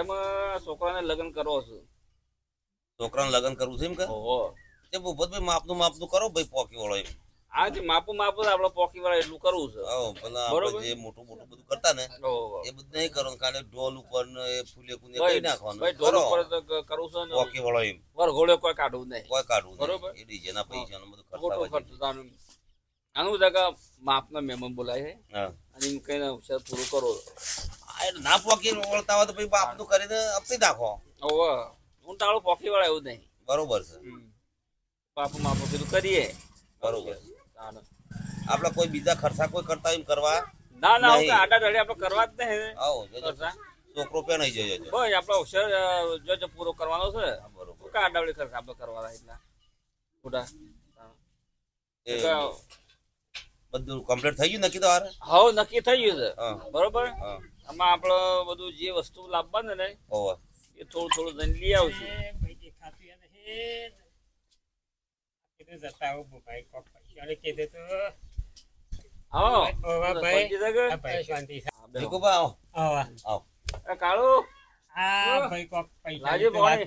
મારે છોકરાને લગ્ન કરવો છે. છોકરાને લગ્ન કરવું છે એમ કે? ઓહો. તે ભૂપતભાઈ માપનું માપનું કરો ભાઈ પોકી વાળો એમ. આ જે માપુ માપુ આપણે પોકી વાળા એટલું કરવું છે. આવો પેલા આપણે જે મોટું મોટું બધું કરતા ને એ બધું નહીં કરવાનું ખાલી ઢોલ ઉપર ને ફૂલે કુને કઈ નાખવાનું. ભાઈ ઢોલ ઉપર તો ક- કરવું છે ને? પોકી વાળો એમ વરઘોડે કોઈ કાઢવું નહીં. કોઈ કાઢવું બરોબર. એ ડીજે ના પૈસા નું બધું ખોટો ખર્ચા આનું કે માપના મહેમાન બોલાય છે. હા. અને એમ કહીને અવસર પૂરું કરો. ના પોકી વળતા હોય તો ભાઈ બાપનું કરીને આપી નાખો. ઓહો. હું તાળો પોકી વાળા એવું નહીં. બરોબર છે. બાપુ માપુ કીધું કરીએ. બરોબર. આપડે કોઈ બીજા ખર્ચા કોઈ કરતા હોય એમ કરવા ના ના હું આડા ધડે આપણે કરવા જ નહીં. આવો જોજો. છોકરો પેણાઈ નહીં જો. બસ આપણો અવસર અ, જો જો પૂરો કરવાનો છે. બરોબર. કા આડાવડી ખર્ચ આપણે કરવાના એટલા ખોટા એ બધું કમ્પ્લીટ થઈ ગયું નક્કી તો હારે હા નક્કી થઈ ગયું છે. બરોબર? હા. આમાં આપણે બધું જે વસ્તુ લાવવાનું ને એ થોડું થોડું જઈને લઈ આવશું આવો ઓવા ભાઈ. શાંતિ છે કે? હા, બેહો. ભીખુભા આવો આવો એ કાળુ લાજે પાણી.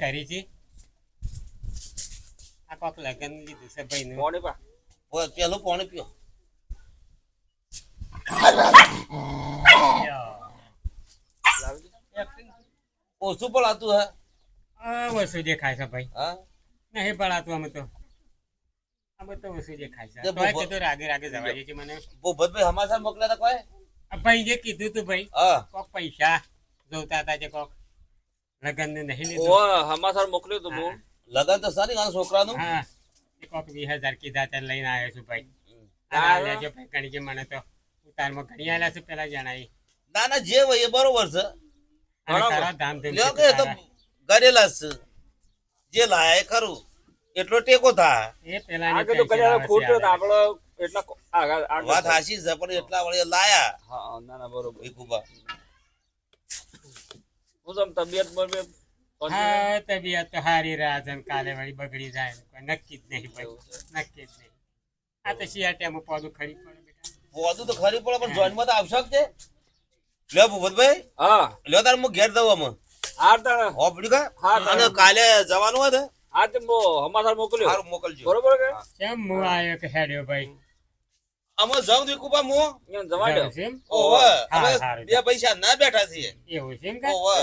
પા. પેલું પાણી પીઓ ઓછું પણ આતું હે વસ્તુ દેખાય છે ભાઈ. હા? નહીં પડાતું અમે તો. અમે તો દેખાય છે. તે રાગે રાગે જવા દે છે મને. ભૂપતભાઈ હમાસા મોકલ્યા હતા કોઈ? ભાઈ જે કીધું તું ભાઈ કોક પૈસા જોતા હતા જે કોક લગન ને નહીં લીધું. મોકલ્યું તું બહુ. લગન તો સારી આ છોકરાનું. હા. કોક વીસ હજાર કીધા તે લઈને આવ્યો છું ભાઈ. આ લેજો ભાઈ ઘણી કે મને તો ઉતારમાં ઘણી આલ્યા છે પેલા જણાઈ ના ના જે હોય એ બરોબર છે. અને બરાબર. તારા ધામ ધૂમ લ્યો કે એ તો ગરેલા છે જે લાય ખરું એટલો ટેકો થાય એ પેલા ખોટું આપણે એટલા વાત. હાસી છે પણ એટલા વળી લાયા. હા, ના, ના, બરોબર. હું તમ તબિયત હા તબિયત તો હારી રહ્યા છે ને કાલે વળી બગડી જાય કોઈ નક્કી જ નહીં ભાઈ. નક્કી જ નહીં. આ તો શિયા ટેમ પોદું ખરી પડે બેટા. તો ખરી પડે પણ જોઈનમાં તો આવશે જ છે લ્યો ભૂપતભાઈ. હા. લ્યો તાર હું ઘેર દઉં અમે હા. હોપડી કા હા, અને કાલે જવાનું હોય ને હા તે બહુ હમાસર મોકલ્યો. મોકલજો. બરોબર કે? કેમ હું આવ્યો કે હેડ્યો ભાઈ? અમે જાઉં મો. એમ? ઓવે હા, અમે બે પૈસા ના બેઠા છીએ. એવું છે એમ કે? ઓવે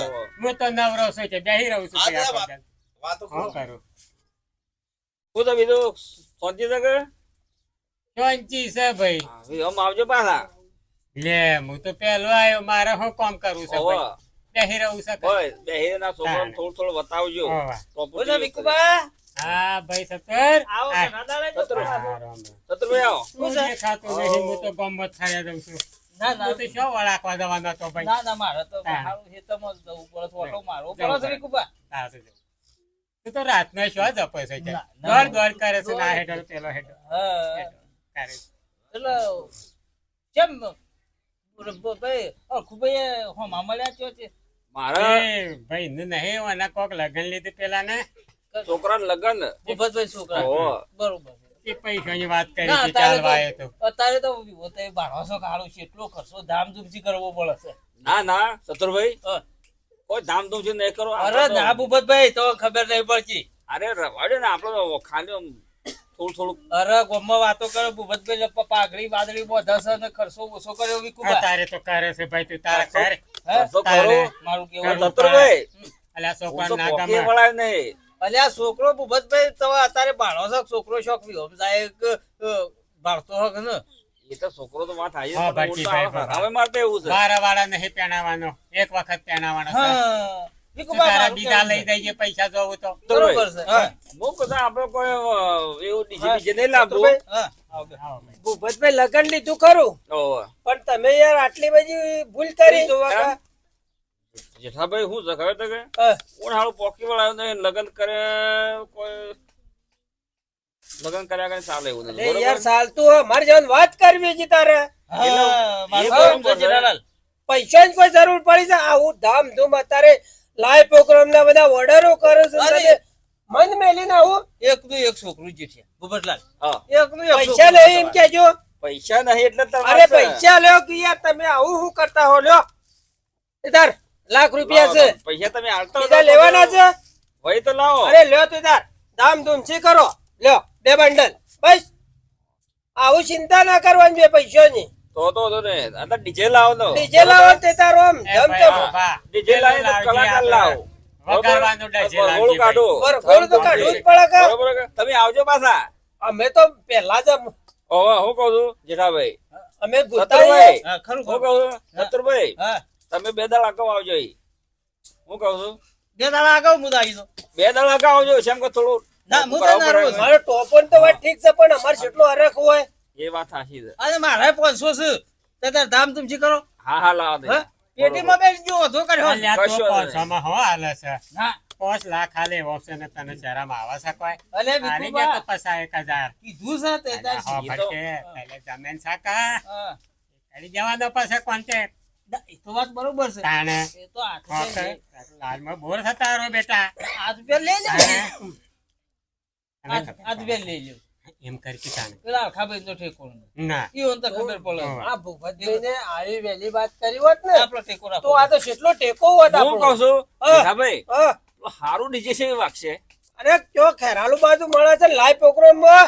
હું. તો નવરો છું કે બેહી રહું છું આ કે આખો વાત- દિવસ. વાતો કરો. હું તો બીજું શાંતિ નગર કે ચોંચી છે ભાઈ. હમ આવજો પાછા. લે હું તો પેલો આવ્યો મારે શું કામ કરવું છે. ભાઈ? બેહી રહું છે? ઓય, બેહી ના થોડું થોડું બતાવજો ઓવા. વિકુબા. હા ભાઈ સતર આવો. હા, રામ રામ. સત્તરભાઈ આવો. નહીં, હું તો ગમત થયા જઉં છું. ના ના. તો શું વળાકવા જવાનો હતો ભાઈ? ના ના મારે તો હા. સારું જ જવું પડે તો ઓટો મારવો જવું છે પડે. હા, તો તું તો રાતનો શું જપે છે કે? ના, ના. દોડ દોડ કરે છે ના હેઠળ પેલો હેઠળ. હા. કરે એટલે કેમ બોલો, બો- ભાઈ અરખુભાઈ હોમા મળ્યા છો છે? મારા એ ભાઈ ને નહીં એના કોક લગન લીધું પેલા ને છોકરાને લગન? ભૂપતભાઈ છોકરા. બરોબર. એ પૈસાની વાત કરી ના, અત્યારે તો તો. અત્યારે તો વિવો બારસો કાઢો છે એટલો ખર્ચો ધામધૂમથી કરવો પડે છે. ના ના સત્તરભાઈ હા. કોઈ ધામધૂમથી નહીં કરો અરે આપણે તો- ના ભૂપતભાઈ તો ખબર નહીં પડતી. અરે રવાડ્યો ને આપડે તો ખાલી થોડું થોડું. અરે ગોમમાં વાતો કરે ભૂપતભાઈ પાઘડી વાદળી બોધા છે અને ખર્ચો ઓછો કર્યો વિકુભા તારે તો કરે છે ભાઈ તું તારા કરે હે? ખર્ચો કરો. મારું કેવું સત્તરભાઈ અલ્યા હું છોકરા તો ના પોકે ગમે વળાય નહીં. અલ્યા છોકરો ભૂપતભાઈ તો અત્યારે ભાણો છે છોકરો શોખ વિહોમ જાય ભાળતો હક ને. એ તો છોકરો તો વાત આવી. હવે મારે તો એવું છે. બારા વાળા નહીં પહેણાવાનો એક વખત પહેણાવાનો તારા બીજા લઈ જઈએ પૈસા જોવું તો. બરોબર છે. હું. કદાચ આપડે કોઈ એવું ડીજે બીજે નહીં લાવવું સત્તરભાઈ, હા, આવો બે. આવો ભાઈ. ભૂપતભાઈ લગન લીધું ખરું. પણ તમે યાર આટલી બધી ભૂલ કરી. જેઠાભાઈ હું ખબર છે કે કોણ હારું પોકી વાળા ને લગન કરે કોઈ લગન કર્યા કરે ચાલે એવું નથી યાર ચાલતું હોય. મારે જવાનું વાત કરવી છે તારે. પૈસા કોઈ જરૂર પડી છે? આવું ધામધૂમ અત્યારે લાઈવ પ્રોગ્રામ ના બધા ઓર્ડરો કરે છે મન મેલી ના હું આવું એકનું એક છોકરું જેઠિયા ભૂપતલાલ હા. એકનું એક પૈસા નહીં એમ. કેજો પૈસા નહીં એટલે તમે અરે પૈસા લ્યો કે યાર તમે આવું શું કરતા હો? લ્યો. ઇધર લાખ રૂપિયા છે. પૈસા તમે હાલતો બીજા લેવાના છે? હોય તો લાવો. અરે લ્યો તો તાર દામ ધૂમ છે કરો. લ્યો બે બંડલ. બસ. આવું ચિંતા ના કરવાની બે પૈસાની. તો તો તો ને આ ડીજે લાવો તો. ડીજે લાવો તે તારો આમ જમ જમ ડીજે લાવી તો કલાકાર લાવો. વગાડવાનો ડીજે? ગોળ કાઢો. બરોબર, ગોળ તો કાઢો જ પડે કે બરોબર? તમે આવજો પાછા. અમે તો પહેલા જ ઓવા હું કહું છું જેઠાભાઈ. અમે ભૂતાભાઈ ખરું હું કહું છું સતુરભાઈ તમે બે દાડા આગળ આવજો હું કહું છું. બે દાળ આગળ હું આવી તો બે દાડા આગળ આવજો કેમ કે થોડું ના, હું તો ના. મારો ટોપન તો વાત ઠીક છે પણ અમારે જેટલો અરખ હોય એ વાત સાચી છે. અને મારે પાંચસો છે. તે તાર ધામ ધૂમથી કરો. હા હા લાવો દે. પેટીમાં કર્યો. અલ્યા તો કશો નહીં. પાંચસોમાં હો હાલે છે. ના. પાંચ લાખ હાલે એવો ને તને શરમ આવે કોઈ? અલે વિકુ બા ગયા તો પસા 1000 કીધું છે તે તાર ભટકે. પહેલે જમેન સાકા હા. કરી જવાનો પાસે કોન્ટેક્ટ એ તો વાત બરોબર છે. તાણે. એ તો. લાલમાં બોર થતા રહો બેટા. આજ રૂપિયા લઈ લે આજ બે લઈ લ્યો. એમ કરી તાણે પેલા ખબર તો ઠેકો ના. ઈ ઓન તો ખબર પડે. આ ભૂપતભાઈને આવી વેલી વાત કરી હોત ને આપણો ટેકો રાખો. તો આ તો કેટલો ટેકો હોત હું કહું છું હા. જેઠાભાઈ હા. ડીજે છે વાગશે અરે કયો ખેરાલુ બાજુ મળે છે લાઈવ પ્રોગ્રામમાં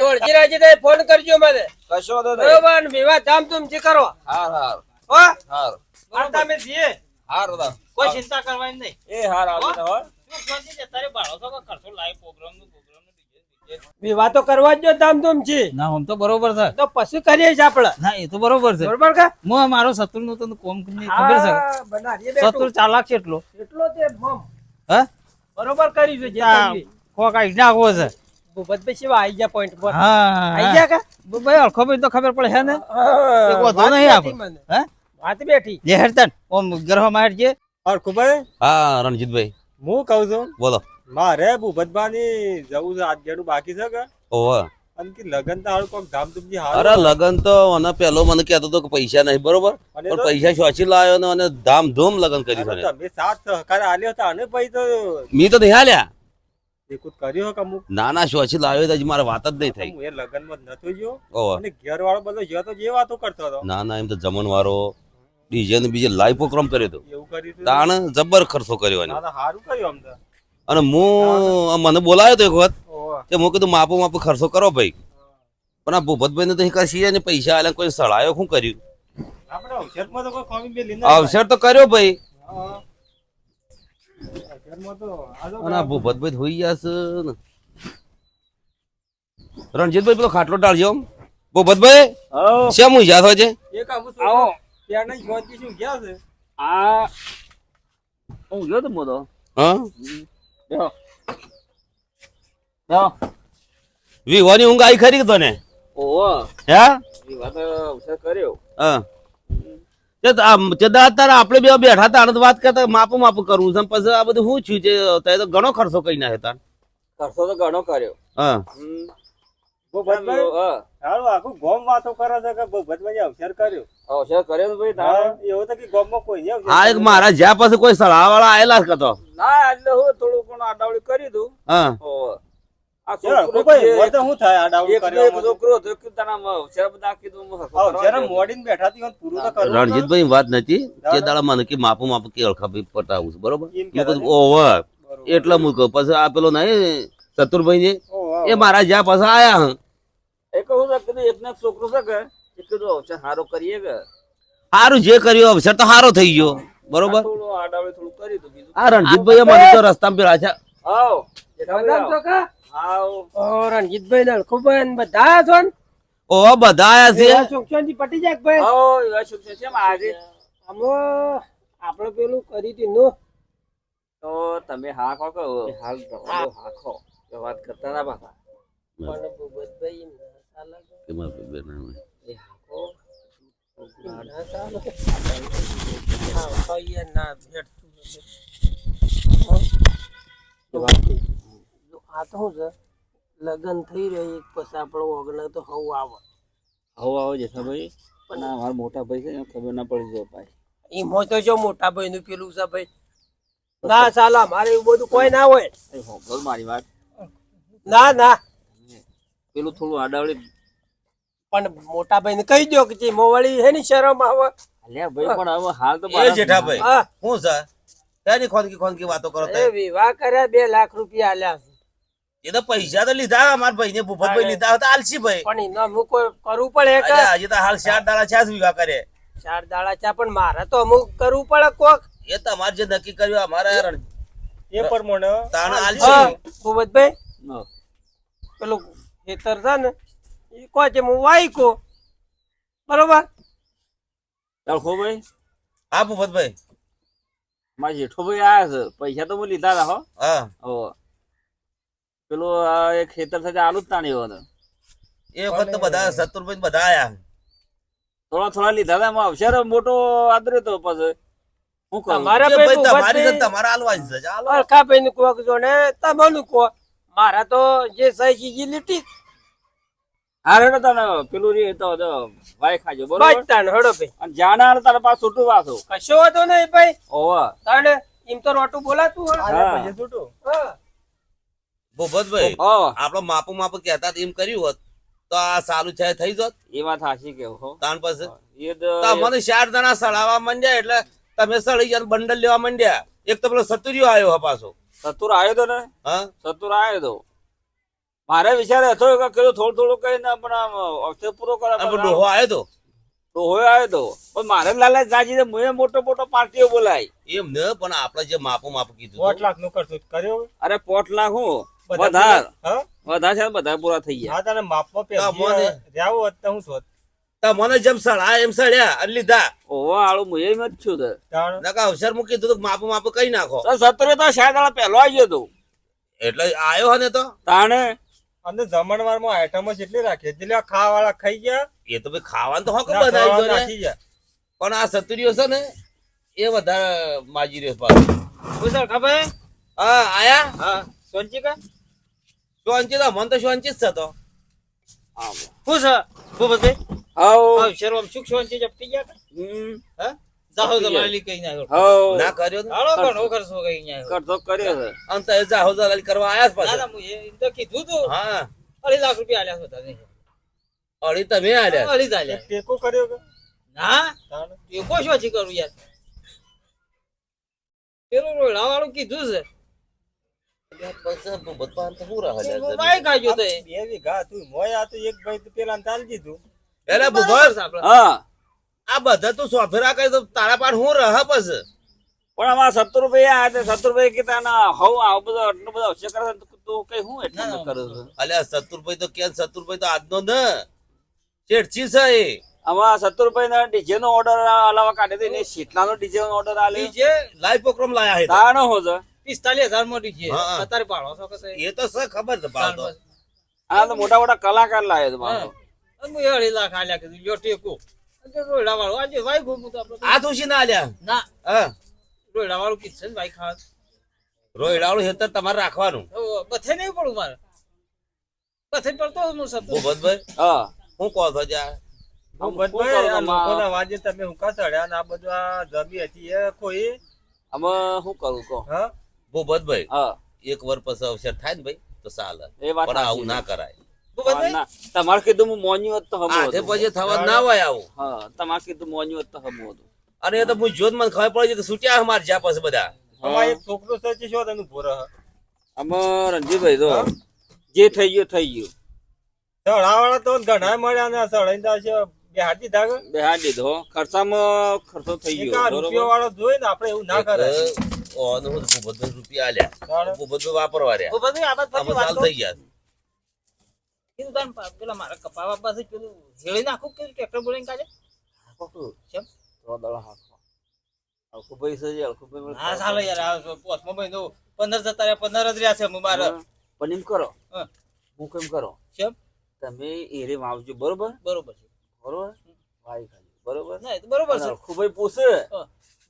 તોડજી રાજી ફોન કરજો મને. કશો તો બરોબર વિવાહ ધામ તુમથી કરો. હાર હાર. હો? હાર. આ તમે જીએ. હાર દાદા. કોઈ ચિંતા કરવાની નહીં. એ હાર આવજો ને, હો. તારે ભાડો તો કાંઈ ખર્ચો લાયનું, program નું, DJ, DJ. વિવાહ તો કરવા જ જો ધામ ધૂમ ના આમ તો બરોબર છે. તો પછી કરીએ છે આપણે. ના એ તો બરોબર છે. બરોબર કે? હું મારો શત્રુ નું તને કોમ ખબર છે? શત્રુ. ચાલાક છે એટલો. એટલો તે મમ. હે? બરોબર કરીશું જે કોક આઈ નાખવો છે. ભૂપતભાઈ શેવા આઈ ગયા point પર. હા. આઈ ગયા કા? ભાઈ અળખો ભાઈ તો ખબર પડે છે ને? હા, એક વાંધો વાત નહીં આપણે. હે? વાત બેઠી. જે હેરતન ઓમ ગ્રહમાં જે હરખુભાઈ હા રણજીતભાઈ. હું કહું છું બોલો. મારે ભૂપતભાની જવું છે ગેડું બાકી છે કે? અને કે લગન તો કોક ધામધૂમથી અરે લગન તો મને પેલો મને કહેતો હતો કે પૈસા નહીં બરોબર? પણ પૈસા શોચી લાવ્યો ને અને ધામધૂમ લગન છે તમે સાથ સહકાર આલ્યો હતા અને પછી તો મી તો નહીં દેખું કર્યો કે અમુક? ના ના શોચી લાવ્યો તો હજી મારે વાત જ નહીં થઈ. હું એ લગનમાં નતો ગયો. અને ઘેર વાળો બધો ગયો તો જે વાતો કરતો હતો. ના ના એમ તો જમણવારો ડીજે ને બીજે લાઈવ પ્રોગ્રામ કર્યો હતો. એવું કર્યું તાણ જબર ખર્ચો કર્યો એને. હારું કર્યું આમ તો. અને હું મને બોલાયો તો એક વખત કે તે હું કીધું માપો માપો ખર્ચો કરો ભાઈ. પણ આ ભૂપતભાઈ ને તો કશી ને પૈસા આલે કોઈ સળાયો શું કર્યું? આપણે તો કોઈ ખોમી બે લીધા અવસર તો કર્યો ભાઈ. હા. અને આ ભૂપતભાઈ હોઈ ગયા ને. રણજીતભાઈ પેલો ખાટલો ટાળજો ભૂપતભાઈ શેમ ઊંઝા થો છે? આવું. શું ગયા આ હું ગયો તો. મોદો હા વિવાની ઊંઘ આવી ખરી તને? ઓહો. હે? અવસર કર્યો. હા. તે આમ- તે આપણે બે બેઠા હતા વાત કરતા માપું માપું કરવું છે. પછી આ બધું શું થયું છે? તે તો ઘણો ખર્ચો કરી નાખ્યો તાર ખર્ચો તો ઘણો કર્યો. હા. હમ. ભૂપતભાઈ હા. હારું આખું ગોમ વાતો કરે છે કે ભૂપતભાઈ અવસર કર્યો? અવસર કર્યો ભાઈ તારે એવું તો કે ગોમમાં કોઈ અવસર એક મારા જ્યાં પાસે કોઈ સળાવાળા આયેલા જ કતો ના એટલે હું થોડું પણ આડાવડી કરી દઉં. હા. હતો કે હું હતી રણજીતભાઈ વાત નથી તે દાડા મને કે માપું માપું કે અળખાભાઈ પટાવું છું બરોબર? ઓવર. એટલે હું કહું પછી આ પેલો નહીં ચતુરભાઈ ને એ મારા જ્યાં પાછા આયા હં. એ કહું છું કીધું એકને એક છોકરો છે કે? એ કીધું અવસર સારો કરીએ કે? સારું જે કર્યું અવસર તો સારો થઈ ગયો. બરોબર? થોડું આડાવડી થોડું કરી દઉં બીજું આ રણજીતભાઈ મને તો રસ્તામાં પેલા છે. રણજીતભાઈ ને બધા છો ઓ બધા આયા છે. એવા પટી જાય ભાઈ. એવા છે આજે? આપણે પેલું કરી હતી નો તો તમે હા કહો કે હાલ વાત કરતા ના પાછા. પણ ભૂપતભાઈ એમ ના ચાલે કે. કે મારા બેન એ હા ખો ના ચાલે. હા, ખાઈએ ના ભેટતું નથી. એ વાત આ તો શું છે? લગ્ન થઈ રહી એક પછી આપણો ઓગણે તો હવ આવે. આવો આવો જેઠા પણ આ મારા મોટા ભાઈ છે ખબર ના પડી જાય ભાઈ. એમાં તો જો મોટા ભાઈ નું પેલું છે ભાઈ. ના ચાલે અમારે એવું બધું કોઈ ના હોય. મારી વાત. ના ના. પેલું થોડું આડાવળી પણ મોટા ભાઈ ને કહી દો કે જે મોવાળી હે ની શરમ આવે અલ્યા ભાઈ પણ હવે હાલ તો એ જેઠા ભાઈ હું. સર છે? ખોનકી ખોનકી વાતો કરો તે વિવાહ કર્યા બે લાખ રૂપિયા આલ્યા એ તો પૈસા તો લીધા અમાર ભાઈ ને ભૂપતભાઈ લીધા હતા આલસી ભાઈ પણ એનો અમુક કરવું પડે કે હજી તો હાલ ચાર દાડા ચાર વિવાહ કરે ચાર દાડા ચા પણ મારે તો અમુક કરવું પડે કોક. એ તમારે જે નક્કી કર્યું અમારા એ પ્રમાણે તાણ આલસી. ભૂપતભાઈ હા. પેલું ખેતર છે ને એ કહો છે હું વાઈકો બરોબર? ચાલ ભાઈ હા ભૂપતભાઈ. મારા જેઠોભાઈ આયા છે પૈસા તો મેં લીધા હતા હો. હા. પેલું આ એક ખેતર સાથે આલુ જ તાણ્યો હોય એ વખત તો બધા સત્તરભાઈ બધા આયા. થોડા થોડા લીધા હતા એમાં અવસર મોટો આદર્યો તો પછી. કરું તમારા જે ભાઈ ભાઈ તમારી તમારે આલવાની છે અલકાભાઈ ને કોક જો ને તમને કહો. મારા તો જે સહી ચીજી લીટી હારે તો તને પેલું રે તો વાય ખાજો બરોબર? બાજતા ને હડો ભાઈ. અને જાણા તારે પાછું છૂટું વાસો. કશો હતો નહીં ભાઈ. ઓવા તાણે એમ તો રોટું બોલાતું હોય. હા. પછી છૂટું હા. ભૂપતભાઈ ઓ આપડે માપુ માપુ કહેતા હતા એમ કર્યું હોત તો આ સારું છે થઈ જોત. એ વાત હાશી કે હો. તાણ પાસે. એ તો તમને ચાર જણા સળાવા મંડ્યા એટલે તમે સળી ગયા બંડલ લેવા મંડ્યા. એક તો પેલો સતુરિયો આવ્યો હે પાછો. સતુર આવ્યો તો ને? સતુર આવ્યો તો. મારે વિચાર હતો કે કીધું થોડું થોડું કઈ ને પણ આમ અવસર પૂરો કરે ડોહો આવ્યો તો. ડોહો આવ્યો તો. પણ મારે લાલા જાજી ને મુએ મોટો મોટો પાર્ટીઓ બોલાય એમ ને પણ આપણે જે માપો માપ કીધું પોટ લાખનું કરશું. કર્યો અરે પોટ લાખ હું? બધા વધાર. વધાર છે બધા પૂરા થઈ ગયા. હા તને માપમાં હા, રહેવું જાવ હોત તો હું થોત તમને જેમ સળા એમ સળ્યા અને લીધા. ઓહો આળો મુએ એમ જ છું તે. નકા અવસર મૂકી દીધું માપ માપુ કઈ નાખો? તો સતુરે તો શાયદ આળા પહેલો આવી ગયો તું. એટલે આવ્યો હને તો? તાણે? અને જમણવારમાં આઈટમ જ એટલી રાખી. એટલે આ ખાવા વાળા ખાઈ ગયા. એ તો ભાઈ ખાવાનું તો હોક બનાવી ગયો દો ને ગયા. પણ આ સતુરીઓ છે ને એ વધારે માજી રહ્યો પાછો. કુશળ ખબર હા આયા? હા. સોનચિકા સોનચિકા મન તો સોનચિત છે તો. પૂછો ખૂબ હાઉ હા શેરવામ સુખ સોનચી જપટી ગયા કા? હમ હા જાહો દલાલી કઈ ના હાઉ ના કર્યો હાલો ઘણો ખર્ચો કઈ ના કરતો કર્યો છે અંત જાહો દલાલી કરવા આયા પાછા ના હું એ તો કીધું તું હા અઢી લાખ રૂપિયા આલ્યા હતા નહીં અળી તમે આલ્યા અઢી આલ્યા ટેકો કર્યો કે ના કોઈ શું કરું યાર પેલું રોયડા વાળું કીધું છે હું મોય આ તો એક ભાઈ તો પેલા ચાલી દીધું એટલે ભૂગોળ હા. આ બધા તું સોફેરા કરી તો તારા પાડ હું રહ પછી પણ આમાં સત્તર રૂપિયા આ તે સત્તર રૂપિયા કે તાના હવ આવો બધો આટલો બધો અવશ્ય કરે તું કઈ હું એટલું. કરે છે? અલ્યા સતુરભાઈ તો સત્તર સતુરભાઈ તો આજનો ન. શેઠજી છે એ. આમાં સત્તર રૂપિયા ડીજે નો ઓર્ડર અલાવા કાઢી દઈને શીટલા નો ડીજે નો ઓર્ડર આલે. ડીજે લાઈવ પ્રોગ્રામ લાયા હે તો. તાણો હો છે? પિસ્તાલીસ હજારમાં ડીજે અત્યારે પાડો છો કે એ તો સ ખબર છે પાડો આ તો મોટા મોટા કલાકાર લાવે છે મારો હા. અને હું એ અઢી લાખ આલ્યા કીધું લ્યો ટેકો. રોયડા વાળું આજે વાય ઘૂમું તો આ તુસી ના આલ્યા? ના. હા. રોયડા વાળું કીધું ને ભાઈ ખાવા. રોયડાળું હેતર તમારે રાખવાનું. બથે નહીં પડું મારે. બથે પડતો હું સતું હા. હું કહો છો? લોકોના વાજે તમે હું કાસડ્યા ને આ બધું જમી હતી એ કોઈ? આમાં શું કરું કહો? હા? ભૂપતભાઈ હા. એક વાર પછી અવસર થાય ને ભાઈ તો ચાલે પણ આવું ના કરાય. તમારે કીધું હું મોન્યું હોત તો હમું આજે હતું. પછી થવા ના હોય આવું. હા તમારે કીધું મોન્યું હોત તો હમું હતું. અને એ તો હું જોત મને ખબર પડી છે કે છૂટ્યા અમારે જ્યાં પછી બધા. અમારે છોકરો સચી છો તેનું ભોરા આમાં રણજીતભાઈ તો જે થઈ ગયું થઈ ગયું. સળાવાળા તો ઘણા મળ્યા ને સળાઈ છે દીધો ખર્ચામાં ખર્ચો થઈ ગયો રૂપિયો વાળો જોઈ ને આપણે એવું ના કરે ઓનો ભૂપતભાઈ રૂપિયા આલ્યા. ભૂપતભાઈ વાપરવા રહ્યા. ભૂપતભાઈ, થઈ ગયા. કીધું તાર પેલા મારા કપાવા પાસે પેલું ઝેળી નાખું કે ટ્રેક્ટર બોલીને કાઢે? કેમ? તો જે મને હા ચાલો યાર આ પોસ્ટમાં મહિનો પંદર જતા રહ્યા જ રહ્યા છે હું મારા. પણ એમ કરો. હું. કેમ કરો? કેમ? તમે એરે વાવજો બરોબર? બરોબર છે. બરોબર? વાઈ ખાલી બરોબર? ના એ તો બરોબર છે. અળખુભાઈ પૂછે.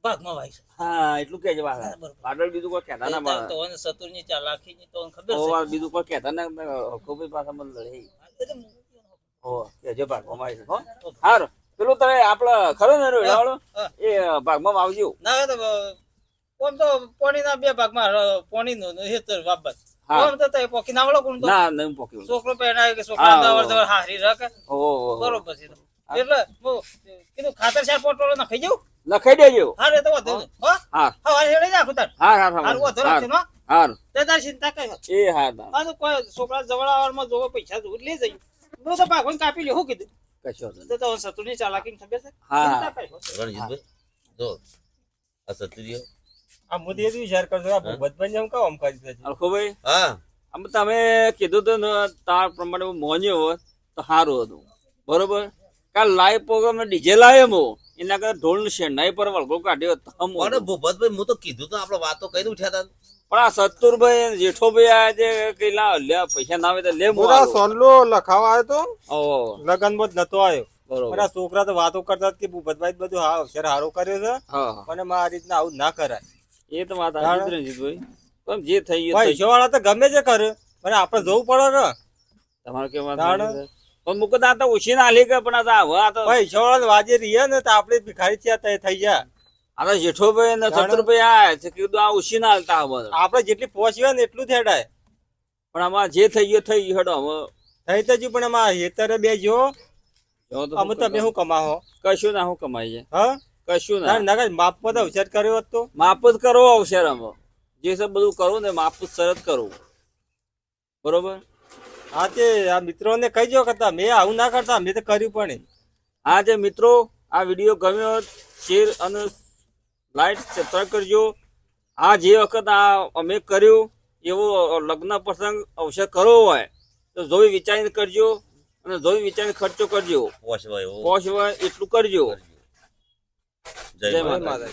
ભાગમાં વાય છે. હા એટલું કેજે વાત પાટણ બીજું કોઈ કહેતા ના તો મારે તો એને સતુરની તો ખબર છે. બીજું કોઈ કહેતા ના અળખુભાઈ પાસે મને લડે એટલે કેજો ભાગમાં મારી હો. હારું. પેલું તમે આપડે ખરો ને રોયડાવાળો એ ભાગમાં વાવજો ના તો કોમ તો પોણીના બે ભાગમાં પોણીનું ને હેતર બાબત. કોમ તો તઈ પોકી? ના વળો કોણ ના નહીં છોકરો પહેરાય કે છોકરા હારી ઓહો બરોબર છે. એટલે કીધું ખાતર ચાર ના ખાઈ જવું લખાઈ દેજો. હા તો વાંધો નહીં. હા? હા. હેડે નાખું તાર. હાર વાંધો રાખજો ને, તે તાર ચિંતા કઈ એ હાર હાર. આ તો કોઈ છોકરા જવડાવવામાં જોવો પૈસા જોવું લઈ જઈએ હું તો ભાગવાન કાપી લ્યો કીધું. કશો તો તો સતુની ચાલાકી ખબર છે? હા. ચિંતા કઈ નથી. રણજીતભાઈ જો આ સત્રીયો આ એ વિચાર કરજો આ જેમ કરી દે છે હા. આમ તમે કીધું તો ને તાર પ્રમાણે મોન્યો હોત તો સારું હતું. બરોબર? કાલ લાઈવ પ્રોગ્રામ ડીજે લાવ્યો હું. એના કરતા ઢોળ શેરનાઈ પર વળગો કાઢ્યો તો હમ અને ભૂપતભાઈ હું તો કીધું તો આપણે વાતો કઈ ઉઠ્યા હતા પણ આ સત્તુરભાઈ જેઠોભાઈ આ જે કઈ લા લે પૈસા ના આવે તો લે મોરા સોનલો લખાવા આવ્યો તો? ઓ. લગનમાં જ નતો આવ્યો. બરોબર. છોકરા તો વાતો કરતા કે ભૂપતભાઈ બધું હા અક્ષર હારો કર્યો છે. અને મારા આ રીતના આવું ના કરાય. એ તો વાત સાચી રણજીતભાઈ. પણ જે થઈ ગયું પૈસા વાળા તો ગમે છે કરે પણ આપણે જવું પડે ને. તમારે કેવા છે? પણ મુકત આ તો ઉછી ના લે કે પણ આ હવે આ તો ભાઈ વાળા વાજે રહીએ ને તો આપણે ભિખારી થયા તે થઈ જાય. આ તો જેઠોભાઈ ને સત્તર સત્તુરભાઈ આ કીધું આ ઉછી ના હાલતા હવે આપણે જેટલી પહોંચી ને એટલું થેડાય પણ આમાં જે થઈ ગયું થઈ ગયું હેડો હવે થઈ તો પણ આમાં હેતરે બે જો. જો તો અમે તમે શું કમાવો કશું ના હું કમાઈ છે હા? કશું ના ના. માપ પર અવસર કર્યો હતો માફ માપ જ કરવો આવશે અમે જે સબ બધું કરવું ને માપ જ સરત કરવું બરોબર? હા તે આ મિત્રોને કહી દો કરતા મેં આવું ના કરતા મેં તો કર્યું પણ હા જે મિત્રો આ વીડિયો ગમ્યો શેર અને લાઈક સબસ્ક્રાઈબ કરજો. આ જે વખત આ અમે કર્યું એવો લગ્ન પ્રસંગ અવસર કરવો હોય તો જોઈ વિચારીને કરજો અને જોઈ વિચારીને ખર્ચો કરજો. પોષવાય એવો. પોષ હોય એટલું કરજો. જય માતા